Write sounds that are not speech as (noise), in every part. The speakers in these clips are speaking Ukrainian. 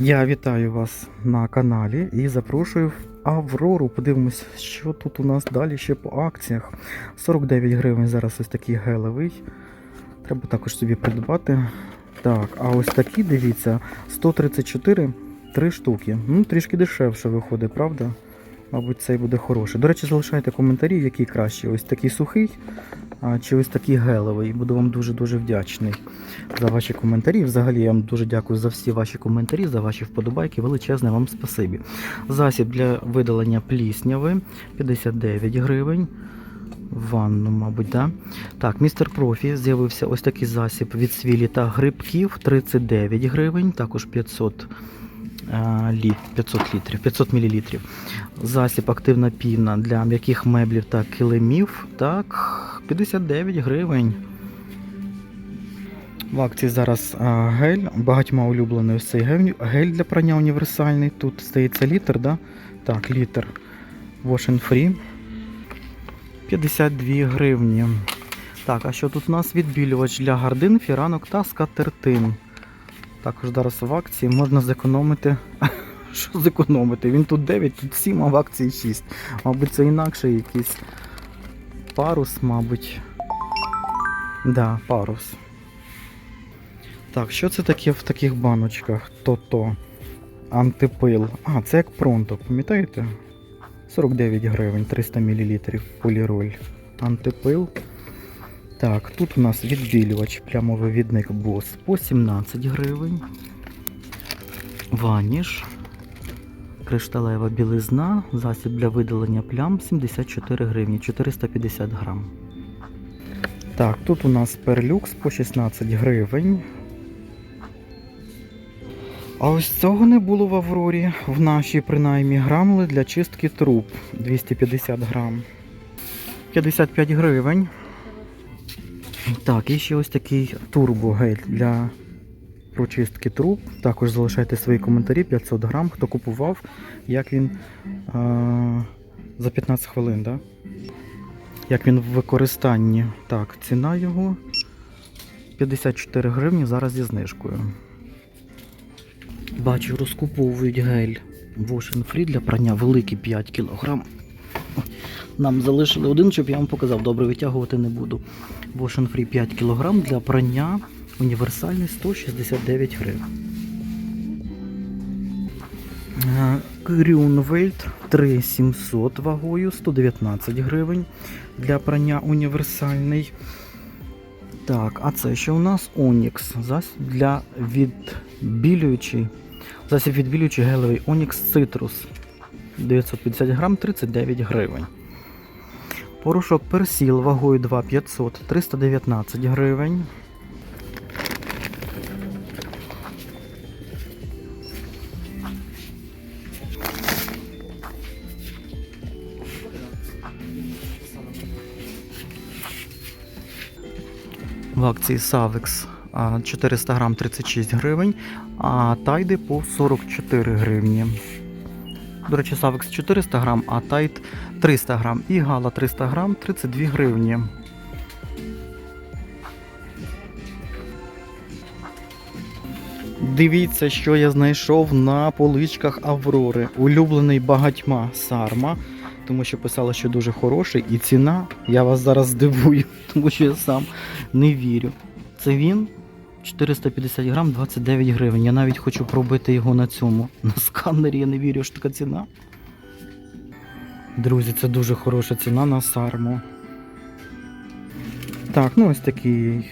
Я вітаю вас на каналі і запрошую в Аврору. Подивимось, що тут у нас далі ще по акціях. 49 гривень зараз ось такий гелевий. Треба також собі придбати. Так, а ось такі, дивіться, 134 3 штуки. Ну, трішки дешевше виходить, правда? Мабуть, цей буде хороший. До речі, залишайте коментарі, який краще. Ось такий сухий, чи ось такий гелевий. Буду вам дуже-дуже вдячний за ваші коментарі. Взагалі я вам дуже дякую за всі ваші коментарі, за ваші вподобайки. Величезне вам спасибі. Засіб для видалення плісняви 59 гривень. Ванну, мабуть, да? Так, містер Профі з'явився ось такий засіб від свілі та грибків 39 гривень, також 500, а, літ, 500 літрів, 500 мл. Засіб активна піна для м'яких меблів та килимів. Так, 59 гривень. В акції зараз гель, багатьма улюблений цей гель, для прання універсальний. Тут стається літр, да? Так, літр. Wash Free. 52 гривні. Так, а що тут у нас відбілювач для гардин, фіранок та скатертин. Також зараз в акції можна зекономити. (laughs) Що зекономити? Він тут 9, тут 7, а в акції 6. Мабуть, це інакше якийсь парус, мабуть. Да, парус. Так, що це таке в таких баночках? То-то. Антипил. А, це як пронто, пам'ятаєте? 49 гривень, 300 мл поліроль. Антипил. Так, тут у нас відбілювач, плямовий відник бос по 17 гривень. Ваніш. Кришталева білизна, засіб для видалення плям 74 гривні, 450 грам. Так, тут у нас перлюкс по 16 гривень. А ось цього не було в Аврорі. В нашій принаймні грамли для чистки труб 250 грам. 55 гривень. Так, і ще ось такий турбогель для прочистки труб. Також залишайте свої коментарі 500 грам. Хто купував, як він а, за 15 хвилин, да? Як він в використанні. Так, ціна його 54 гривні зараз зі знижкою. Бачу, розкуповують гель Wash and Free для прання великий 5 кг. Нам залишили один, щоб я вам показав. Добре, витягувати не буду. And Free 5 кг для прання універсальний 169 гривень. Крюнвельт 3700 вагою 119 гривень для прання універсальний. Так, а це що у нас Онікс. Для відбілюючий. Засіб відбілюючий гелевий Онікс Цитрус. 950 грам 39 гривень. Порошок персіл вагою 2500 319 гривень. В акції а, 400 грам 36 гривень, а тайди по 44 гривні. До речі, Savix 400 грам, а тайд 300 грам. І гала 300 грам 32 гривні. Дивіться, що я знайшов на поличках Аврори. Улюблений багатьма сарма, тому що писали, що дуже хороший, і ціна, я вас зараз здивую, (laughs) тому що я сам не вірю. Це він 450 грам 29 гривень. Я навіть хочу пробити його на цьому. (laughs) На сканері я не вірю, що така ціна. Друзі, це дуже хороша ціна на сарму. Так, ну ось такий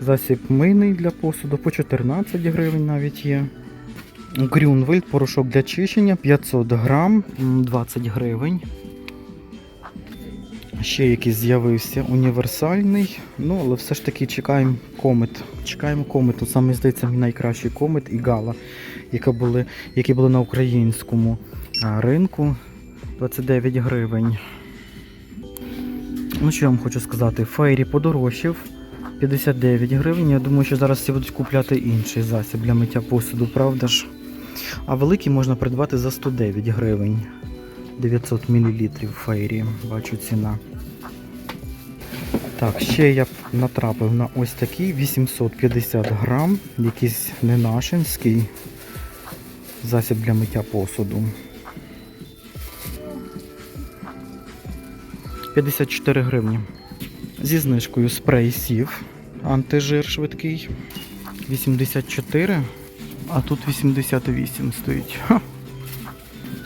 засіб мийний для посуду по 14 гривень навіть є. Грюнвельд, порошок для чищення 500 грам, 20 гривень. Ще якийсь з'явився універсальний. Ну, але все ж таки чекаємо комет. Чекаємо комет. Саме здається найкращий комет і гала, яка були, які були на українському ринку. 29 гривень. Ну, що я вам хочу сказати? Фейрі подорожчав. 59 гривень. Я думаю, що зараз всі будуть купляти інший засіб для миття посуду, правда ж? А великий можна придбати за 109 гривень. 900 мл фейрі, бачу ціна. Так, ще я натрапив на ось такий 850 грам, якийсь ненашинський. Засіб для миття посуду. 54 гривні. Зі знижкою спрей сів. Антижир швидкий. 84, а тут 88 стоїть. Ха.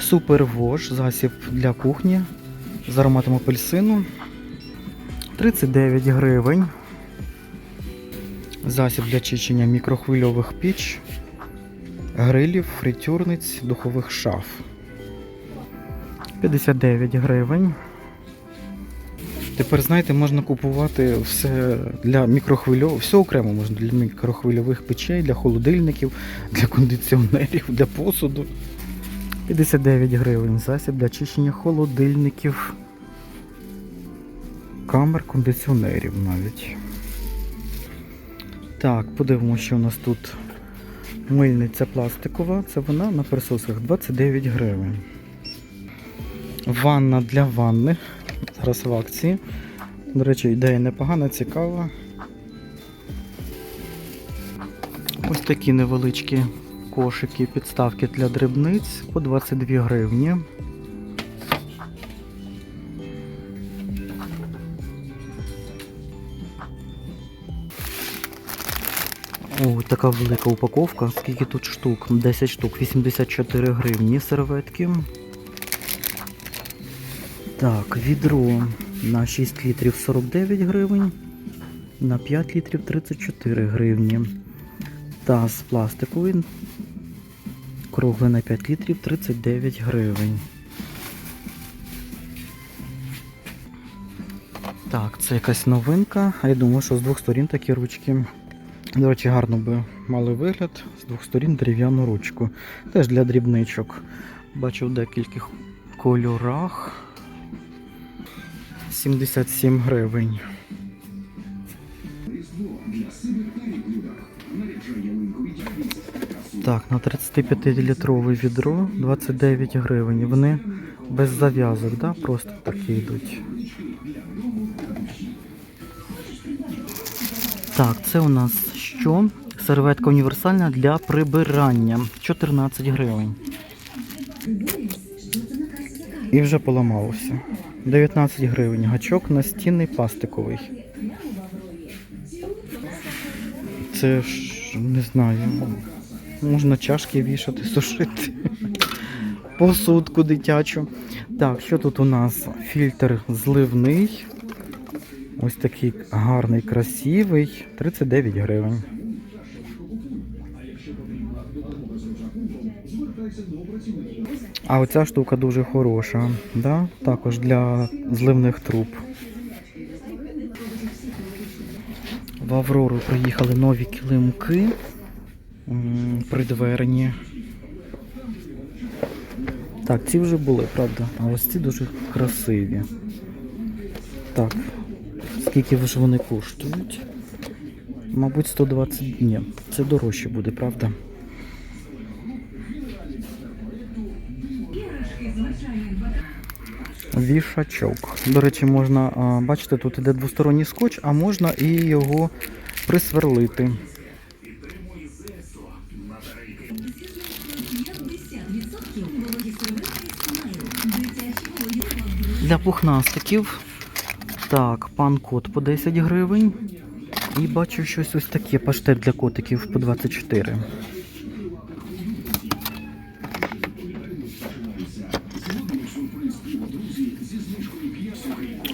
Супер вож, засіб для кухні з ароматом апельсину. 39 гривень. Засіб для чищення мікрохвильових піч, грилів, фритюрниць, духових шаф. 59 гривень. Тепер, знаєте, можна купувати все для мікрохвильових, все окремо можна для мікрохвильових печей, для холодильників, для кондиціонерів, для посуду. 59 гривень. Засіб для чищення холодильників, камер кондиціонерів навіть. Так, подивимося, що у нас тут мильниця пластикова. Це вона на присосках 29 гривень. Ванна для ванни. Зараз в акції. До речі, ідея непогана, цікава. Ось такі невеличкі кошики, підставки для дрібниць по 22 гривні. Така велика упаковка. Скільки тут штук? 10 штук, 84 гривні серветки. Так, відро на 6 літрів 49 гривень, на 5 літрів 34 гривні. Таз пластиковий, круглий на 5 літрів 39 гривень. Так, це якась новинка. А я думаю, що з двох сторін такі ручки. До речі, гарно би мали вигляд. З двох сторін дерев'яну ручку. Теж для дрібничок. Бачу в декількох кольорах. 77 гривень. Так, на 35-літрове відро 29 гривень. Вони без зав'язок, да? просто такі йдуть. Так, це у нас що? Серветка універсальна для прибирання. 14 гривень. І вже поламалося. 19 гривень. Гачок настінний пластиковий. Це ж не знаю. Можна чашки вішати, сушити. Посудку дитячу. Так, що тут у нас? Фільтр зливний. Ось такий гарний, красивий. 39 гривень. А оця штука дуже хороша, да? також для зливних труб. В Аврору приїхали нові килимки м, придверені. Так, ці вже були, правда? А ось ці дуже красиві. Так, скільки ж вони коштують? Мабуть, 120 днів. Це дорожче буде, правда? Вішачок. До речі, можна, бачите, тут іде двосторонній скотч, а можна і його присверлити. Для пухнастиків. Так, пан кот по 10 гривень. І бачу щось ось таке паштет для котиків по 24.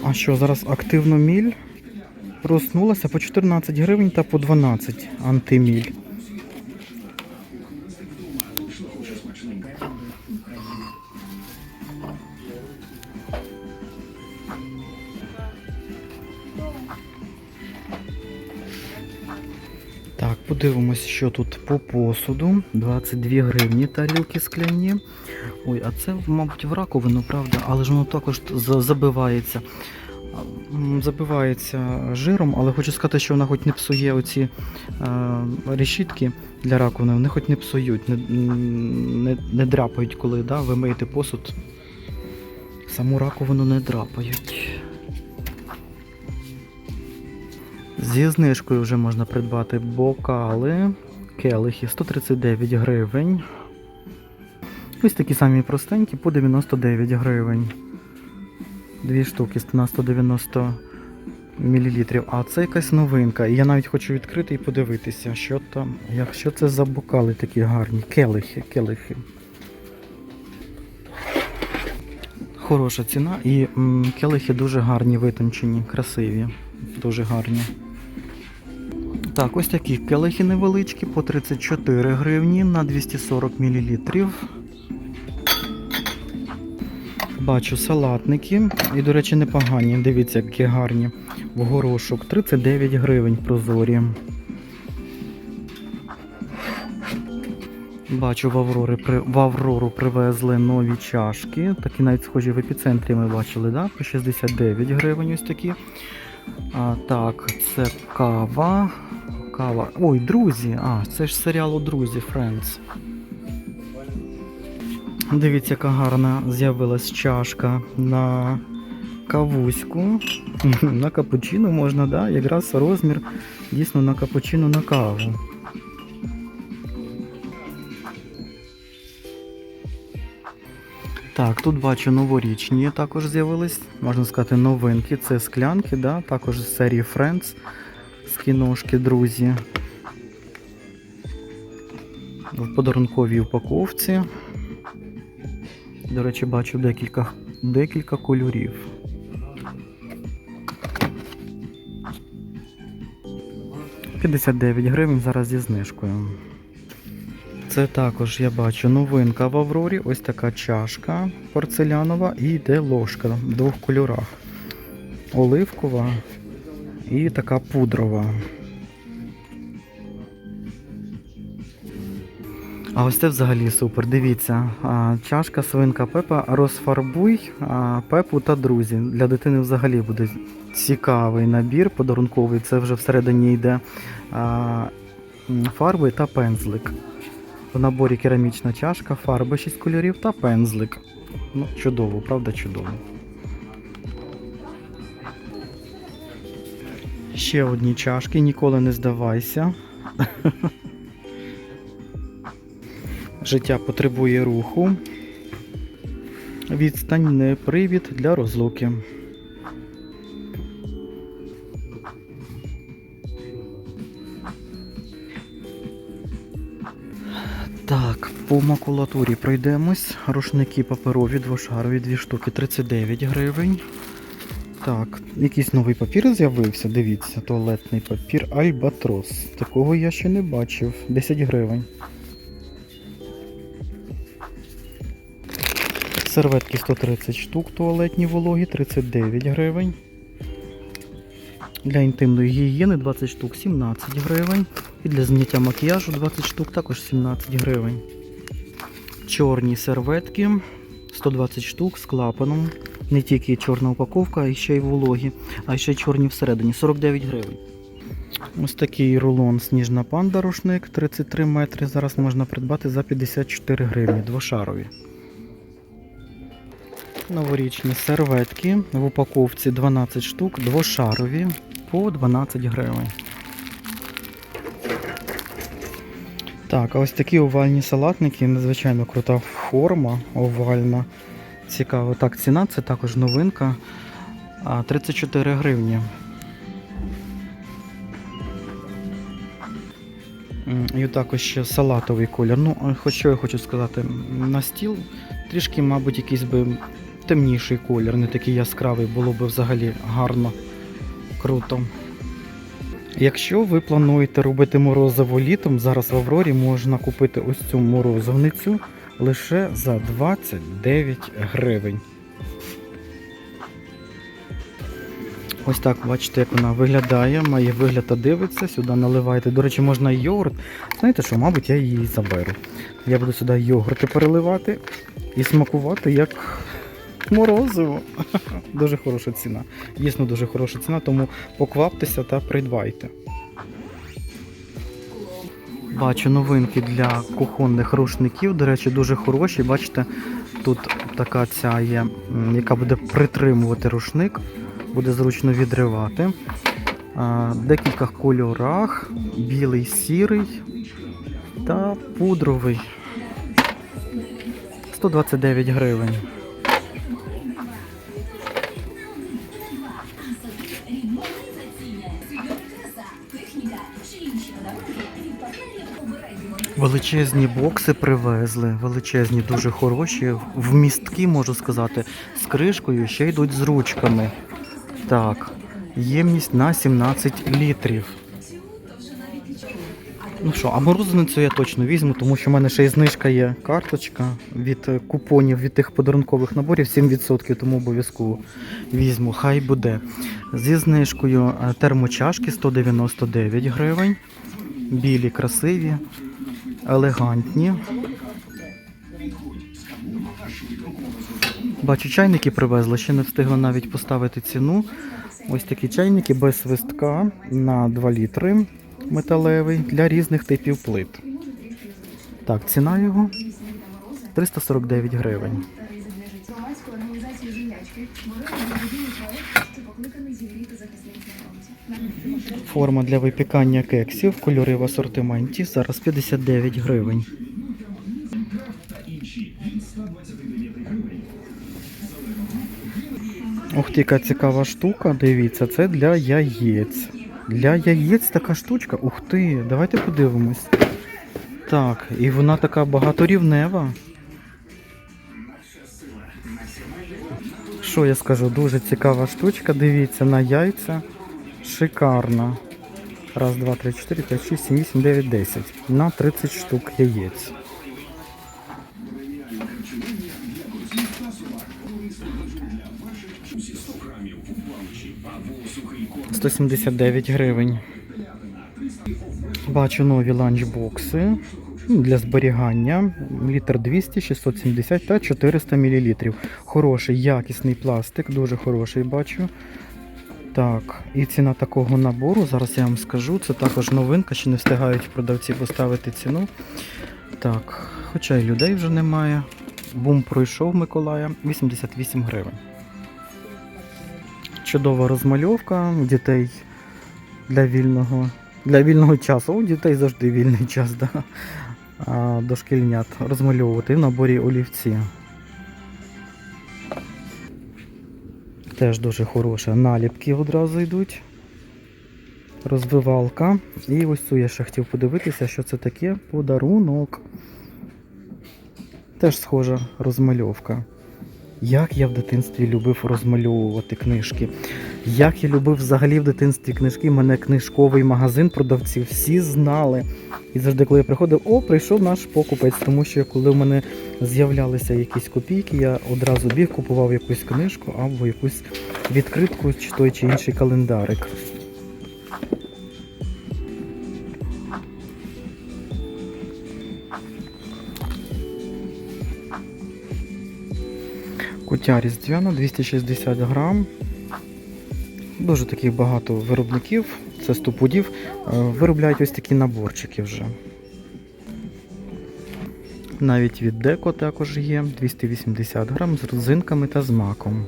А що, зараз активно міль проснулася по 14 гривень та по 12 антиміль. Подивимось, що тут по посуду. 22 гривні тарілки скляні. Ой, а це, мабуть, в раковину, правда, але ж воно також забивається. Забивається жиром, але хочу сказати, що вона хоч не псує оці е, решітки для раковини, вони хоч не псують, не, не, не драпають, коли да, ви миєте посуд. Саму раковину не драпають. Зі знижкою вже можна придбати бокали, келихи 139 гривень. Ось такі самі простенькі по 99 гривень. Дві штуки на 190 мл. А це якась новинка. І я навіть хочу відкрити і подивитися, що там, як, що це за бокали такі гарні. Келихи, келихи. Хороша ціна і м, келихи дуже гарні, витончені, красиві, дуже гарні. Так, ось такі келихи невеличкі по 34 гривні на 240 мл. Бачу салатники. І, до речі, непогані. Дивіться, які гарні. В горошок 39 гривень прозорі. Бачу, в Аврори, в Аврору привезли нові чашки. Такі навіть схожі в епіцентрі ми бачили, да? по 69 гривень ось такі. А, так, це кава. Кава. Ой, друзі! А, це ж з серіалу Друзі Friends. Дивіться, яка гарна з'явилась чашка на кавуську. (laughs) На капучино можна, да? якраз розмір дійсно на капучино на каву. Так, тут бачу новорічні також з'явились, можна сказати, новинки. Це склянки, да? також з серії Friends кіношки, друзі. В подарунковій упаковці. До речі, бачу декілька, декілька кольорів. «59 гривень зараз зі знижкою. Це також я бачу новинка в Аврорі. Ось така чашка порцелянова і йде ложка в двох кольорах. Оливкова і така пудрова. А ось це взагалі супер. Дивіться, чашка свинка Пепа розфарбуй Пепу та друзі. Для дитини взагалі буде цікавий набір подарунковий. Це вже всередині йде фарби та пензлик. В наборі керамічна чашка, фарби 6 кольорів та пензлик. Ну, чудово, правда, чудово. Ще одні чашки, ніколи не здавайся. Життя потребує руху. Відстань не привід для розлуки. Так, по макулатурі пройдемось. Рушники паперові, двошарові, дві штуки 39 гривень. Так, якийсь новий папір з'явився, дивіться, туалетний папір Альбатрос. Такого я ще не бачив. 10 гривень. Серветки 130 штук, туалетні вологі, 39 гривень. Для інтимної гігієни 20 штук 17 гривень. І для зняття макіяжу 20 штук також 17 гривень. Чорні серветки 120 штук з клапаном. Не тільки чорна упаковка, а ще й вологі, а ще й чорні всередині 49 гривень. Ось такий рулон Сніжна панда рушник 33 метри. Зараз можна придбати за 54 гривні, двошарові. Новорічні серветки в упаковці 12 штук, двошарові по 12 гривень. Так, а ось такі овальні салатники, надзвичайно крута форма овальна. Цікаво. Так, ціна це також новинка. 34 гривні. І також ще салатовий колір. Ну, хоч що я хочу сказати, на стіл трішки, мабуть, якийсь би темніший колір, не такий яскравий, було б взагалі гарно, круто. Якщо ви плануєте робити морозиво літом, зараз в Аврорі можна купити ось цю морозивницю лише за 29 гривень. Ось так, бачите, як вона виглядає, має вигляд та дивиться, сюди наливаєте. До речі, можна йогурт. Знаєте що, мабуть, я її заберу. Я буду сюди йогурти переливати і смакувати як морозиво. (laughs) Дуже хороша ціна. Дійсно дуже хороша ціна, тому покваптеся та придбайте. Бачу новинки для кухонних рушників. До речі, дуже хороші. Бачите, тут така ця є, яка буде притримувати рушник, буде зручно відривати. Декілька кольорах: білий, сірий та пудровий. 129 гривень. Величезні бокси привезли, величезні, дуже хороші, вмістки, можу сказати, з кришкою, ще йдуть з ручками. Так, ємність на 17 літрів. Ну що, а морозницю я точно візьму, тому що в мене ще й знижка є карточка від купонів від тих подарункових наборів 7%, тому обов'язково візьму. Хай буде. Зі знижкою е, термочашки 199 гривень. Білі, красиві, елегантні. Бачу, чайники привезли, ще не встигла навіть поставити ціну. Ось такі чайники без свистка на 2 літри металевий для різних типів плит. Так, ціна його 349 гривень. організації проект, що покликаний зігріти захисників. Форма для випікання кексів, кольори в асортименті, зараз 59 гривень. Ух яка цікава штука, дивіться, це для яєць. Для яєць така штучка. Ух ти, давайте подивимось. Так, і вона така багаторівнева. Що я скажу, дуже цікава штучка. Дивіться на яйця. Шикарна. Раз, два, три, чотири, п'ять, шість, сім, вісім, дев'ять, десять. На 30 штук яєць. Сто сімдесят дев'ять гривень. Бачу нові ланчбокси ну, для зберігання. Літр 200, 670 та 400 мл. Хороший, якісний пластик, дуже хороший бачу. Так, і ціна такого набору, зараз я вам скажу, це також новинка, ще не встигають продавці поставити ціну. Так, хоча й людей вже немає. Бум пройшов Миколая 88 гривень. Чудова розмальовка дітей для вільного, для вільного часу. У дітей завжди вільний час, да? а, дошкільнят розмальовувати в наборі олівці. Теж дуже хороша. Наліпки одразу йдуть. Розвивалка. І ось цю я ще хотів подивитися, що це таке подарунок. Теж схожа розмальовка. Як я в дитинстві любив розмальовувати книжки. Як я любив взагалі в дитинстві книжки, мене книжковий магазин продавців всі знали. І завжди, коли я приходив, о, прийшов наш покупець, тому що коли в мене з'являлися якісь копійки, я одразу біг, купував якусь книжку або якусь відкритку, чи той чи інший календарик. Кутя різдвяна 260 грам. Дуже таких багато виробників, це стопудів, е, виробляють ось такі наборчики вже. Навіть від деко також є 280 грам з родзинками та з маком.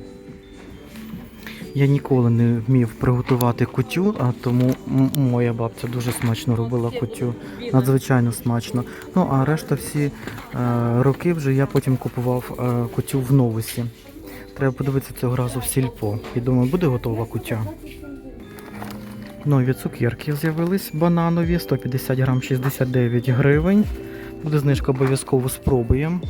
Я ніколи не вмів приготувати кутю, а тому моя бабця дуже смачно робила кутю. Надзвичайно смачно. Ну а решта всі е, роки вже я потім купував е, кутю в новусі. Треба подивитися цього разу в сільпо. І думаю, буде готова кутя. Нові цукерки з'явились бананові, 150 грам 69 гривень. Буде знижка обов'язково спробуємо.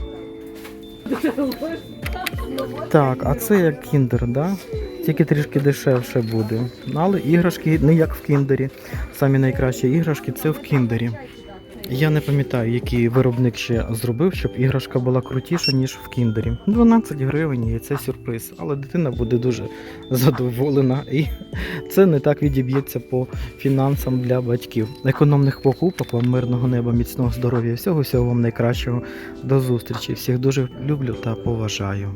Так, а це як кіндер, да? Тільки трішки дешевше буде. Але іграшки не як в кіндері. Самі найкращі іграшки це в кіндері. Я не пам'ятаю, який виробник ще зробив, щоб іграшка була крутіша, ніж в кіндері. 12 гривень і це сюрприз. Але дитина буде дуже задоволена і це не так відіб'ється по фінансам для батьків. Економних покупок, вам мирного неба, міцного здоров'я, всього всього вам найкращого. До зустрічі. Всіх дуже люблю та поважаю.